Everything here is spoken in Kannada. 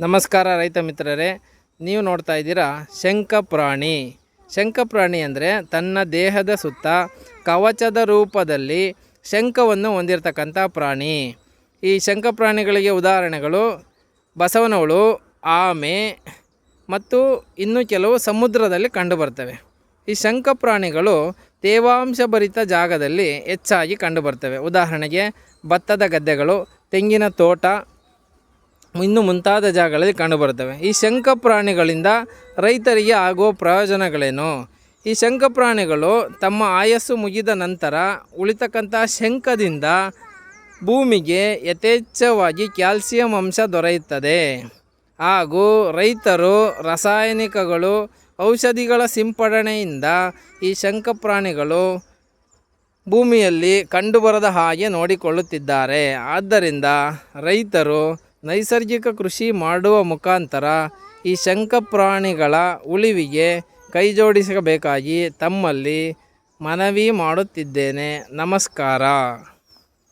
ನಮಸ್ಕಾರ ರೈತ ಮಿತ್ರರೇ, ನೀವು ನೋಡ್ತಾ ಇದ್ದೀರಾ ಶಂಖಪ್ರಾಣಿ ಶಂಖಪ್ರಾಣಿ ಅಂದರೆ ತನ್ನ ದೇಹದ ಸುತ್ತ ಕವಚದ ರೂಪದಲ್ಲಿ ಶಂಖವನ್ನು ಹೊಂದಿರತಕ್ಕಂಥ ಪ್ರಾಣಿ. ಈ ಶಂಖಪ್ರಾಣಿಗಳಿಗೆ ಉದಾಹರಣೆಗಳು, ಬಸವನವಳು, ಆಮೆ ಮತ್ತು ಇನ್ನು ಕೆಲವು ಸಮುದ್ರದಲ್ಲಿ ಕಂಡುಬರ್ತವೆ. ಈ ಶಂಖಪ್ರಾಣಿಗಳು ತೇವಾಂಶಭರಿತ ಜಾಗದಲ್ಲಿ ಹೆಚ್ಚಾಗಿ ಕಂಡುಬರ್ತವೆ. ಉದಾಹರಣೆಗೆ ಭತ್ತದ ಗದ್ದೆಗಳು, ತೆಂಗಿನ ತೋಟ ಇನ್ನು ಮುಂತಾದ ಜಾಗಗಳಲ್ಲಿ ಕಂಡುಬರುತ್ತವೆ ಈ ಶಂಖ ಪ್ರಾಣಿಗಳಿಂದ ರೈತರಿಗೆ ಆಗುವ ಪ್ರಯೋಜನಗಳೇನು? ಈ ಶಂಖ ಪ್ರಾಣಿಗಳು ತಮ್ಮ ಆಯಸ್ಸು ಮುಗಿದ ನಂತರ ಉಳಿತಕ್ಕಂಥ ಶಂಖದಿಂದ ಭೂಮಿಗೆ ಯಥೇಚ್ಛವಾಗಿ ಕ್ಯಾಲ್ಸಿಯಂ ಅಂಶ ದೊರೆಯುತ್ತದೆ. ಹಾಗೂ ರೈತರು ರಾಸಾಯನಿಕಗಳು, ಔಷಧಿಗಳ ಸಿಂಪಡಣೆಯಿಂದ ಈ ಶಂಖ ಪ್ರಾಣಿಗಳು ಭೂಮಿಯಲ್ಲಿ ಕಂಡುಬರದ ಹಾಗೆ ನೋಡಿಕೊಳ್ಳುತ್ತಿದ್ದಾರೆ. ಆದ್ದರಿಂದ ರೈತರು ನೈಸರ್ಗಿಕ ಕೃಷಿ ಮಾಡುವ ಮುಖಾಂತರ ಈ ಶಂಖ ಪ್ರಾಣಿಗಳ ಉಳಿವಿಗೆ ಕೈಜೋಡಿಸಬೇಕಾಗಿ ತಮ್ಮಲ್ಲಿ ಮನವಿ ಮಾಡುತ್ತಿದ್ದೇನೆ. ನಮಸ್ಕಾರ.